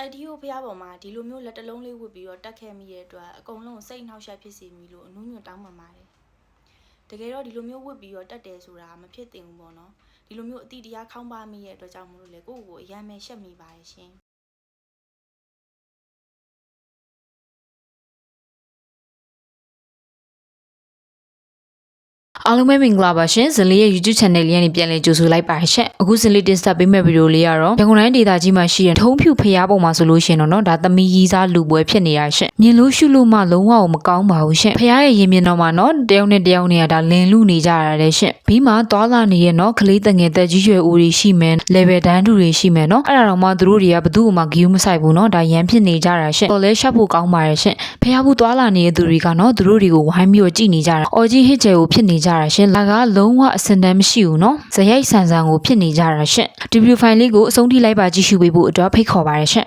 ကြိုက်တီးကိုဖះပေါ်မှာဒီလိုမျိုးလက်တလုံးလေးဝတ်ပြီးတော့တက်ခဲ့မိတဲ့အတွက်အကုန်လုံးစိတ်နှောက်ယှက်ဖြစ်စီမိလို့အနူးညွတ်တောင်းပန်ပါတယ်တကယ်တော့ဒီလိုမျိုးဝတ်ပြီးတော့တက်တယ်ဆိုတာမဖြစ်သင့်ဘူးပေါ့နော်ဒီလိုမျိုးအတိတရားခေါင်းပါမိရဲ့အတွက်ကြောင့်မလို့လေကိုယ့်ကိုယ်ကိုအယမ်းပဲရှက်မိပါတယ်ရှင် အားလုံးပဲမင်္ဂလာပါရှင်ဇလီရဲ့ YouTube channel လေးကနေပြန်လည်ကြိုဆိုလိုက်ပါရှင့်အခုဇလီတင်ဆက်ပေးမယ့်ဗီဒီယိုလေးကတော့ရန်ကုန်တိုင်းဒေသကြီးမှာရှိတဲ့ထုံးဖြူဖျားပုံမှာဆိုလို့ရှရင်တော့နော်ဒါသမီးကြီးစားလူပွဲဖြစ်နေတာရှင့်မြင်လို့ရှုလို့မှလုံးဝမကောင်းပါဘူးရှင့်ဖျားရဲ့ရင်မြင်တော့မှနော်တယောက်နဲ့တယောက်နဲ့ကဒါလင်လူနေကြရတဲ့ရှင့်ဘီးမှာသွားလာနေရဲ့နော်ကလေးတငယ်တက်ကြီးရွယ်ဦးတွေရှိမယ် level တန်းတူတွေရှိမယ်နော်အဲ့ဒါတော့မှသူတို့တွေကဘယ်သူ့မှဂီယူမဆိုင်ဘူးနော်ဒါရန်ဖြစ်နေကြတာရှင့်တော်လဲရှက်ဖို့ကောင်းပါတယ်ရှင့်ဖျားဘူးသွားလာနေတဲ့သူတွေကနော်သူတို့တွေကိုဝိုင်းပြီးတော့ကြည်နေကြတာအော်ကြီးဟစ်ကျဲကိုဖြစ်နေကြတာရှင်လာကလုံးဝအစင်တမ်းမရှိဘူးနော်ဇရိုက်ဆန်ဆန်ကိုဖြစ်နေကြတာရှင့်ဒီဗီဒီယိုဖိုင်လေးကိုအဆုံးထိလိုက်ပါကြည့်ရှုပေးဖို့အတွက်ဖိတ်ခေါ်ပါတယ်ရှင့်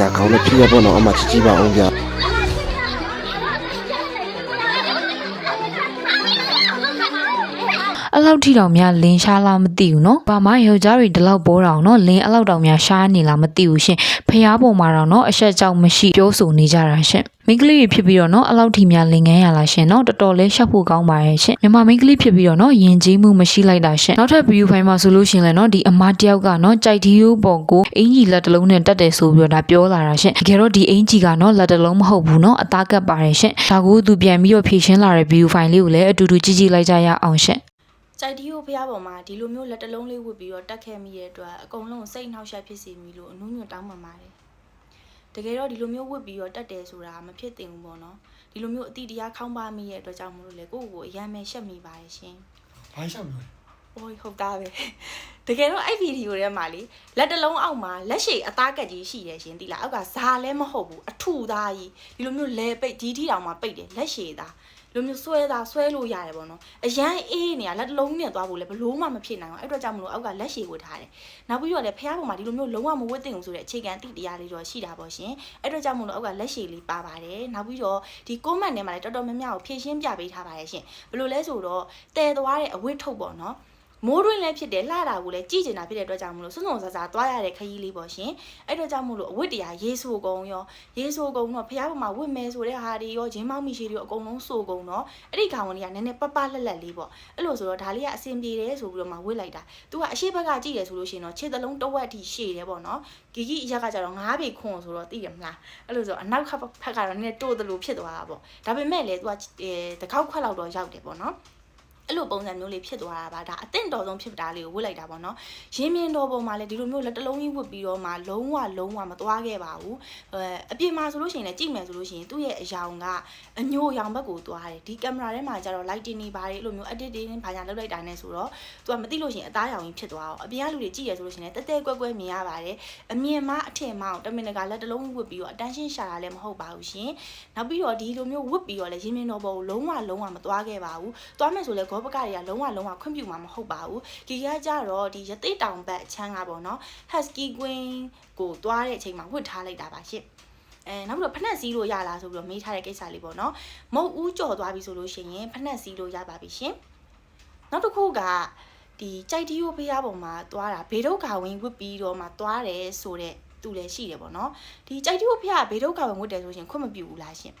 ရာကောင်းတဲ့ဖြစ်ရပေါ့နော်အမချစ်ကြည့်ပါအောင်ဗျာအဲ့လောက်ထိတောင်များလင်းရှားလားမသိဘူးနော်။ဘာမှယောက်ျားတွေဒီလောက်ပေါ်တောင်နော်လင်းအဲ့လောက်တောင်များရှားနေလားမသိဘူးရှင်။ဖះပေါ်မှာတော့နော်အဆက်ကြောင့်မရှိပြောဆိုနေကြတာရှင်။ မိန်းကလေးတွေဖြစ်ပြီးတော့နော်အဲ့လောက်ထိများလင်ငန်းရလားရှင်နော်တော်တော်လေးရှက်ဖို့ကောင်းပါရဲ့ရှင်မြန်မာမိန်းကလေးဖြစ်ပြီးတော့နော်ယဉ်ကျေးမှုမရှိလိုက်တာရှင်နောက်ထပ်ဗီဒီယိုဖိုင်မှာဆိုလို့ရှင်လဲနော်ဒီအမတယောက်ကနော်ကြိုက်တီယိုးပေါ်ကိုအင်ကြီးလက်တစ်လုံးနဲ့တက်တယ်ဆိုပြီးတော့ဒါပြောလာတာရှင်တကယ်တော့ဒီအင်ကြီးကနော်လက်တစ်လုံးမဟုတ်ဘူးနော်အသားကပ်ပါတယ်ရှင်ဒါကိုသူပြန်ပြီးတော့ဖြည့်ရှင်းလာတဲ့ဗီဒီယိုဖိုင်လေးကိုလည်းအတူတူကြည့်ကြည့်လိုက်ကြရအောင်ရှင်ကြိုက်တီးကိုဖះပေါ်မှာဒီလိုမျိုးလက်တလုံးလေးဝတ်ပြီးတော့တက်ခဲ့မိတဲ့အတွက်အကုန်လုံးစိတ်နှောက်ယှက်ဖြစ်စီမိလို့အနူးညွတ်တောင်းပန်ပါတယ် တကယ်တော့ဒီလိုမျိုးဝတ်ပြီးတော့တက်တယ်ဆိုတာမဖြစ်သင့်ဘူးပေါ့နော်ဒီလိုမျိုးအတိတရားခေါင်းပါမိရဲ့အတွက်ကြောင့်မလို့လေကိုယ့်ကိုယ်ကိုအယမ်းပဲရှက်မိပါတယ်ရှင်ဘာရှောက်လို့လဲ။အိုးဟုတ်သားပဲ။တကယ်တော့အဲ့ဗီဒီယိုထဲမှာလေလက်တစ်လုံးအောက်မှာလက်ရှိအသားကက်ကြီးရှိတယ်ရှင်တိလား။အောက်ကဇာလည်းမဟုတ်ဘူးအထူသားကြီးဒီလိုမျိုးလဲပိတ်ဒီထီတောင်မှပိတ်တယ်လက်ရှိသားဒီ လိုမျိုးဆွဲသားဆွဲလို့ရတယ်ပေါ့နော်။အရန်အေးနေရလက်တစ်လုံးနဲ့သွားဖို့လည်းဘလို့မှမဖြစ်နိုင်ဘူး။အဲ့အတွက်ကြောင့်မလို့အောက်ကလက်ရှိဝတ်ထားတယ်။နောက်ပြီးတော့လည်းဖះပေါ်မှာဒီလိုမျိုးလုံးဝမဝတ်သင့်ဘူးဆိုတဲ့အခြေခံအတိတရားလေးတော့ရှိတာပေါ့ရှင်။အဲ့အတွက်ကြောင့်မလို့အောက်ကလက်ရှိလေးပါပါတယ်။နောက်ပြီးတော့ဒီ comment ထဲမှာလည်းတော်တော်များများကိုဖြည့်ရှင်းပြပေးထားပါတယ်ရှင်။ဘလို့လဲဆိုတော့တဲသွားတဲ့အဝတ်ထုတ်ပေါ့နော်။ မိုးတွင်းလည်းဖြစ်တယ်လှတာကိုလည်းကြည်ကျင်တာဖြစ်တဲ့အတွက်ကြောင့်မလို့စွန့်စွန့်ဆာဆာသွားရတဲ့ခရီးလေးပေါ့ရှင်အဲ့အတွက်ကြောင့်မလို့အဝတ်တရားရေးဆိုကုံရောရေးဆိုကုံတော့ဖះပေါ်မှာဝတ်မဲဆိုတဲ့ဟာတွေရောဂျင်းမောက်မီရှိတွေရောအကုန်လုံးဆိုကုံတော့အဲ့ဒီခေါင်းဝင်တွေကနည်းနည်းပပလက်လက်လေးပေါ့အဲ့လိုဆိုတော့ဒါလေးကအဆင်ပြေတယ်ဆိုပြီးတော့မှဝတ်လိုက်တာသူကအရှိဘက်ကကြည့်တယ်ဆိုလို့ရှိရင်တော့ခြေသလုံးတစ်ဝက်အထိရှည်တယ်ပေါ့နော်ဂီဂီအရက်ကကြတော့၅ပေခွန်ဆိုတော့သိရမလားအဲ့လိုဆိုအနောက်ဖက်ကတော့နည်းနည်းတိုးသလိုဖြစ်သွားတာပေါ့ဒါပေမဲ့လေသူကအဲတစ်ခေါက်ခွက်လောက်တော့ရောက်တယ်ပေါ့နော် အဲ့လိုပုံစံမျိုးလေးဖြစ်သွားတာပါဒါအသင့်တော်ဆုံးဖြစ်တာလေးကိုဝတ်လိုက်တာပေါ့နော်ရင်းမြင်တော်ပုံမှာလည်းဒီလိုမျိုးလက်တစ်လုံးကြီးဝတ်ပြီးတော့မှလုံးဝလုံးဝမသွားခဲ့ပါဘူးအဲအပြင်မှာဆိုလို့ရှိရင်လည်းကြည့်မယ်ဆိုလို့ရှိရင်သူ့ရဲ့အယောင်ကအညိုအယောင်ဘက်ကိုသွားတယ်ဒီကင်မရာထဲမှာကျတော့ lighting တွေပါတယ်အဲ့လိုမျိုး editing ဘာညာလုပ်လိုက်တာနဲ့ဆိုတော့သူကမသိလို့ရှိရင်အသားရောင်ကြီးဖြစ်သွားအောင်အပြင်ကလူတွေကြည့်ရဆိုလို့ရှိရင်လည်းတဲတဲကွက်ကွက်မြင်ရပါတယ်အမြင်မအထင်မအောင်တမင်တကာလက်တစ်လုံးဝတ်ပြီးတော့ attention ရှာတာလည်းမဟုတ်ပါဘူးရှင်နောက်ပြီးတော့ဒီလိုမျိုးဝတ်ပြီးတော့လည်းရင်းမြင်တော်ပုံကိုလုံးဝလုံးဝမသွားခဲ့ပါဘူးသွားမယ်ဆိုလည်းဂောပကတွေကလုံးဝလုံးဝခွင့်ပြုမှာမဟုတ်ပါဘူးဒီကကြတော့ဒီရသိတောင်ဘက်အချမ်းကပေါ့နော် husky queen ကိုသွားတဲ့အချိန်မှာဝတ်ထားလိုက်တာပါရှင်အဲနောက်ပြီးတော့ဖက်နှက်စီးလို့ရလားဆိုပြီးတော့မေးထားတဲ့ကိစ္စလေးပေါ့နော်မုတ်ဦးကြော်သွားပြီဆိုလို့ရှိရင်ဖက်နှက်စီးလို့ရပါပြီရှင်နောက်တစ်ခုကဒီကြိုက်တီယိုဖျားပေါ်မှာသွားတာဘေဒုက္ခဝင်ဝတ်ပြီးတော့မှသွားတယ်ဆိုတဲ့သူလည်းရှိတယ်ပေါ့နော်ဒီကြိုက်တီယိုဖျားဘေဒုက္ခဝင်ဝတ်တယ်ဆိုရှင်ခွင့်မပြုဘူးလားရှင်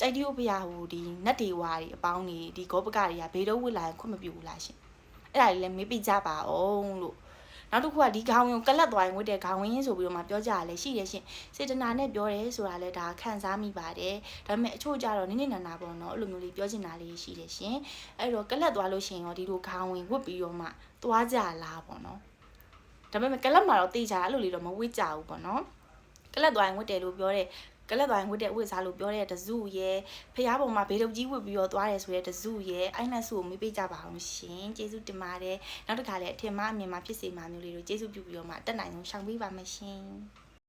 ကြိုက်တီယိုဖျားဟိုဒီနတ်တွေဝါတွေအပေါင်းတွေဒီဂောပကတွေကဘေတော့ဝစ်လာရင်ခွင့်မပြုဘူးလားရှင်အဲ့ဒါလေးလည်းမေးပြကြပါအောင်လို့နောက်တစ်ခုကဒီခေါင်းဝင်ကလတ်သွားရင်ဝတ်တဲ့ခေါင်းဝင်ဆိုပြီးတော့မှပြောကြရလဲရှိတယ်ရှင်စေတနာနဲ့ပြောတယ်ဆိုတာလဲဒါခံစားမိပါတယ်ဒါပေမဲ့အချို့ကြတော့နင်းနေနာနာပေါ့နော်အဲ့လိုမျိုးလေးပြောချင်တာလေးရှိတယ်ရှင်အဲ့တော့ကလတ်သွားလို့ရှိရင်ရောဒီလိုခေါင်းဝင်ဝတ်ပြီးတော့မှသွားကြလားပေါ့နော်ဒါပေမဲ့ကလတ်မှာတော့တေးကြအဲ့လိုလေးတော့မဝတ်ကြဘူးပေါ့နော်ကလတ်သွားရင်ဝတ်တယ်လို့ပြောတဲ့ ကလပ်ပိုင်းဝတ်တဲ့ဝတ်စားလို့ပြောတဲ့တစုရဲ့ဖះပုံမှာဘေးတုပ်ကြီးဝတ်ပြီးတော့သွားတယ်ဆိုတဲ့တစုရဲ့အိုင်နက်စုကိုမေးပေးကြပါအောင်ရှင်ကျေးဇူးတင်ပါတယ်နောက်တစ်ခါလည်းအထင်မှားအမြင်မှာဖြစ်စေမှာမျိုးလေးတို့ကျေးဇူးပြုပြီးတော့မှတက်နိုင်ဆုံးရှောင်ပေးပါမယ်ရှင်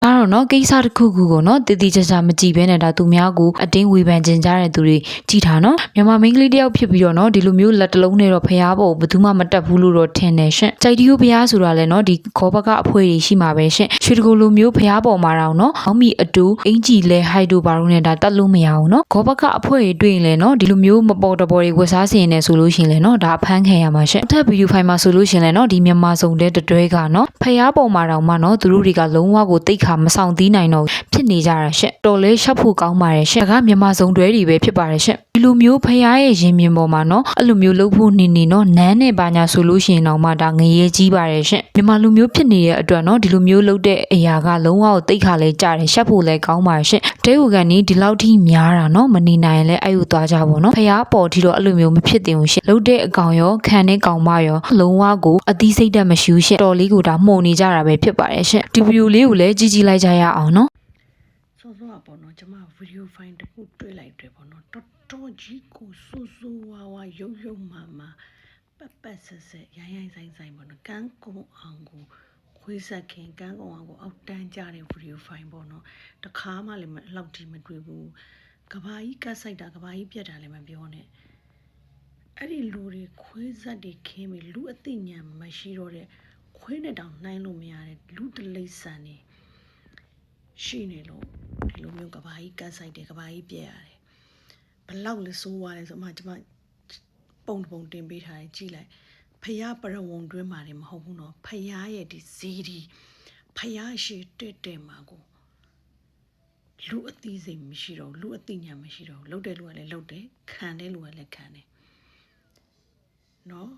ဒါတော့တော့နော်ကိစ္စတစ်ခုခုကိုနော်တည်တည်ချာချာမကြည့်ဘဲနဲ့ဒါသူများကိုအတင်းဝေဖန်ခြင်းကြတဲ့သူတွေကြည်ထားနော်မြန်မာမိန်းကလေးတယောက်ဖြစ်ပြီးတော့နော်ဒီလိုမျိုးလက်တလုံးနဲ့တော့ဖျားဖို့ဘယ်သူမှမတက်ဘူးလို့တော့ထင်တယ်ရှင်ကြိုက်တီယိုဖျားဆိုတာလည်းနော်ဒီခေါ်ဘကအဖွဲတွေရှိမှာပဲရှင်ရွှေတကူလိုမျိုးဖျားပေါ်မှာတော့နော်အောင်းမီအတူအင်ကြီးလဲဟိုက်ဒိုဘာလို့နဲ့ဒါတက်လို့မရအောင်နော်ခေါ်ဘကအဖွဲတွေတွေ့ရင်လည်းနော်ဒီလိုမျိုးမပေါ်တပေါ်တွေဝတ်စားစီရင်နေဆိုလို့ရှိရင်လည်းနော်ဒါအဖမ်းခံရမှာရှင်အထက်ဗီဒီယိုဖိုင်မှာဆိုလို့ရှိရင်လည်းနော်ဒီမြန်မာစုံတဲ့တတွဲကနော်ဖျားပေါ်မှာတော့မှနော်သူတို့တွေကလုံးဝကိုတိတ်ခါမဆောင်သီးနိုင်တော့ဘူးဖြစ်နေကြတာရှင်တော်လေးရှက်ဖို့ကောင်းပါတယ်ရှင်ဒါကမြန်မာစုံတွဲတွေပဲဖြစ်ပါတယ်ရှင်ဒီလိုမျိုးဖျားရဲ့ရင်မြင်ပေါ်မှာနော်အဲ့လိုမျိုးလှုပ်ဖို့နေနေနော်နန်းနဲ့ပါညာဆိုလို့ရှိရင်တော့မှဒါငရေကြီးပါတယ်ရှင်မြန်မာလူမျိုးဖြစ်နေတဲ့အတွက်နော်ဒီလိုမျိုးလှုပ်တဲ့အရာကလုံးဝကိုတိတ်ခါလဲကြားတယ်ရှက်ဖို့လဲကောင်းပါတယ်ရှင်တဲဟူကန်นี่ဒီလောက်ထိများတာနော်မနေနိုင်လဲအဲ့ယူသွားကြပါတော့ဖျားပေါ်ထိတော့အဲ့လိုမျိုးမဖြစ်တင်ဘူးရှင်လှုပ်တဲ့အကောင်ရောခံတဲ့ကောင်မရောလုံးဝကိုအသီးစိတ်တက်မရှိဘူးရှင်တော်လေးကိုဒါမှုန်နေကြတာပဲဖြစ်ပါတယ်ရှင်ဒီဗီဒီယိုလေးကိုလည်းကြည့်ကြည့်လိုက်ကြရအောင်နော်စောစောကပေါ့နော်ကျမဗီဒီယိုဖိုင်တစ်ခုတွေ့လိုက်တယ်ပေါ့နော်တော်တော်ကြီးကိုဆူဆူဝါဝါရုပ်ရုပ်မာမာပတ်ပတ်ဆက်ဆက်ရိုင်းရိုင်းဆိုင်ဆိုင်ပေါ့နော်ကန်းကုံအောင်ကိုခွေးဆက်ခင်ကန်းကုံအောင်ကိုအောက်တန်းကြတဲ့ဗီဒီယိုဖိုင်ပေါ့နော်တခါမှလည်းမအဲ့လောက်ထိမတွေ့ဘူးကဘာကြီးကတ်ဆိုင်တာကဘာကြီးပြက်တာလည်းမပြောနဲ့အဲ့ဒီလူတွေခွေးဆက်တွေခင်းပြီးလူအသိဉာဏ်မရှိတော့တဲ့ခွေးနဲ့တောင်နှိုင်းလို့မရတဲ့လူတလိษံနေ ရှိနေလို့ဒီလိုမျိုးကဘာကြီးကတ်ဆိုင်တယ်ကဘာကြီးပြက်ရတယ်ဘလောက်လဲစိုးသွားလဲဆိုမှကျမပုံတစ်ပုံတင်ပေးထားတယ်ကြည့်လိုက်ဖះပရဝုံတွင်းမှာနေမဟုတ်ဘူးနော်ဖះရဲ့ဒီဇီဒီဖះရှိတက်တက်မှာကိုလူအသိစိတ်မရှိတော့ဘူးလူအသိဉာဏ်မရှိတော့ဘူးလှုပ်တဲ့လူကလည်းလှုပ်တယ်ခံတဲ့လူကလည်းခံတယ်နော်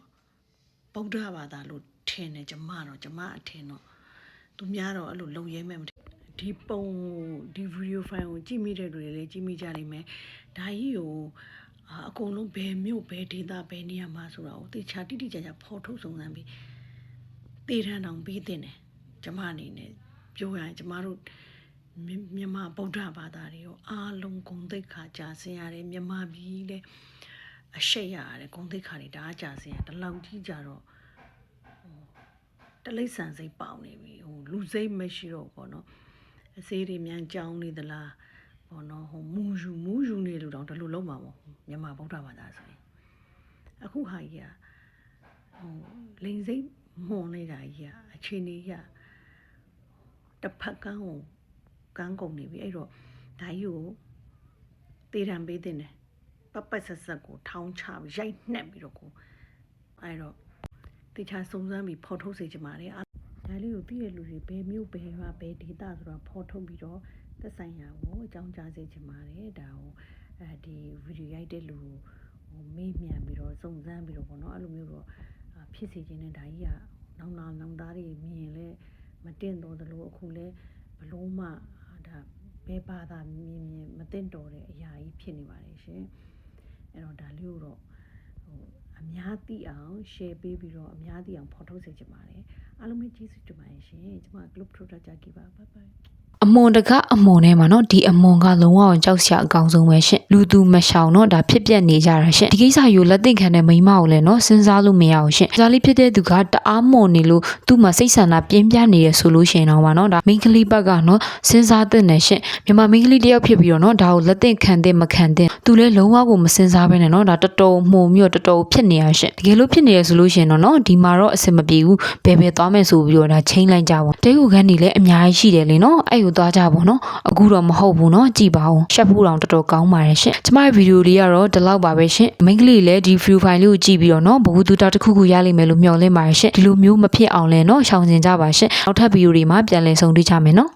ဗုဒ္ဓဘာသာလို့ထင်တယ်ကျမတော့ကျမအထင်တော့သူများတော့အဲ့လိုလုံရဲမဲ့မထင် ဒီပုံဒီဗီဒီယိုဖိုင်ကိုကြည့်မိတဲ့လူတွေလည်းကြည့်မိကြလိမ့်မယ်။ဒါကြီးကိုအာအကုန်လုံးဘယ်မြို့ဘယ်ဒေသဘယ်နေရာမှာဆိုတာကိုတေချာတိတိကျကျဖော်ထုတ်စုံစမ်းပြီးတေထန်အောင်ပြီးတင်တယ်။ကျမအနေနဲ့ပြောရရင်ကျမတို့မြမြန်မာဗုဒ္ဓဘာသာတွေရောအားလုံးဂုံတိတ်ခါကြာဆင်းရတယ်မြန်မာပြည်လည်းအရှိတ်ရရတယ်ဂုံတိတ်ခါတွေဒါကြာဆင်းရတလောက်ကြီးကြတော့တလိษံစိတ်ပေါင်နေပြီဟိုလူစိတ်မရှိတော့ဘူးပေါ့နော် အစေးတွေမြန်ကြောင်းနေသလားပေါ့နော်ဟိုမူယူမူယူနေလို့တော့ဒီလိုလုံးမှာပေါ့မြန်မာဗုဒ္ဓဘာသာဆိုရင်အခုဟာကြီးကဟိုလိန်စိတ်မွန်နေတာကြီးကအခြေအနေကြီးကတစ်ဖက်ကန်းကိုကန်းကုန်နေပြီအဲ့တော့ဒါကြီးကိုတေးတံပေးတင်တယ်ပပဆက်ဆက်ကိုထောင်းချပြီးရိုက်နှက်ပြီးတော့ကိုအဲ့တော့တေချာစုံစမ်းပြီးဖော်ထုတ်စေချင်ပါတယ်အား ဒါလေးကိုသိရလူတွေဘယ်မျိုးဘယ်ရွာဘယ်ဒေသဆိုတော့ဖော်ထုတ်ပြီးတော့သက်ဆိုင်ရာကိုအကြောင်းကြားစေချင်ပါတယ်ဒါကိုအဲဒီဗီဒီယိုရိုက်တဲ့လူကိုဟိုမေးမြန်းပြီးတော့စုံစမ်းပြီးတော့ပေါ့နော်အဲ့လိုမျိုးတော့အာဖြစ်စေချင်တဲ့ဒါကြီးကနောင်နောင်နောင်သားတွေမြင်လဲမတင်တော့သလိုအခုလဲဘလုံးမဒါဘဲပါတာမြင်မြင်မတင်တော်တဲ့အရာကြီးဖြစ်နေပါတယ်ရှင်အဲ့တော့ဒါလေးကိုတော့ဟို အများသိအောင် share ပေးပြီးတော့အများသိအောင်ဖော်ထုတ်စေချင်ပါတယ်အားလုံးပဲကျေးဇူးတင်ပါတယ်ရှင်ကျွန်မ group product ကြကြီးပါ bye bye အမွန်တကအမွန်ထဲမှာနော်ဒီအမွန်ကလုံးဝကြောက်စရာအကောင်ဆုံးပဲရှင်လူသူမရှောင်တော့ဒါဖြစ်ပြက်နေကြတာရှင်ဒီကိစ္စယူလက်သင့်ခံတဲ့မိန်းမကိုလည်းနော်စဉ်းစားလို့မရအောင်ရှင်ဒါလေးဖြစ်တဲ့သူကတအားမွန်နေလို့သူ့မှာစိတ်ဆန္ဒပြင်းပြနေရဆိုလို့ရှိရင်တော့ပါနော်ဒါမိန်းကလေးဘက်ကနော်စဉ်းစားတဲ့နဲ့ရှင်မြန်မာမိန်းကလေးတယောက်ဖြစ်ပြီးတော့နော်ဒါကိုလက်သင့်ခံတဲ့မခံတဲ့သူလည်းလုံးဝကိုမစဉ်းစားဘဲနဲ့နော်ဒါတော်တော်မှုံမြို့တော်တော်ဖြစ်နေရရှင်တကယ်လို့ဖြစ်နေရဆိုလို့ရှိရင်တော့နော်ဒီမှာတော့အဆင်မပြေဘူးဘယ်ဘယ်သွားမယ်ဆိုပြီးတော့ဒါချိန်လိုက်ကြပါတဲခုခန်းနေလည်းအများကြီးရှိတယ်လေနော်အဲ့ကိုသွားကြပါနော်အခုတော့မဟုတ်ဘူးနော်ကြည်ပါဦးရှက်ဖို့တောင်တော်တော်ကောင်းပါတယ်ရှင်ကျမရဲ့ဗီဒီယိုလေးကတော့ဒီလောက်ပါပဲရှင်မိန်းကလေးလည်းဒီ view file လေးကိုကြည့်ပြီးတော့နော်ဘ ഹു တူတာတစ်ခုခုရလိမ့်မယ်လို့မျှော်လင့်ပါတယ်ရှင်ဒီလိုမျိုးမဖြစ်အောင်လဲနော်ရှောင်ကျင်ကြပါရှင်နောက်ထပ်ဗီဒီယိုတွေမှာပြန်လည်ဆုံတွေ့ကြမယ်နော်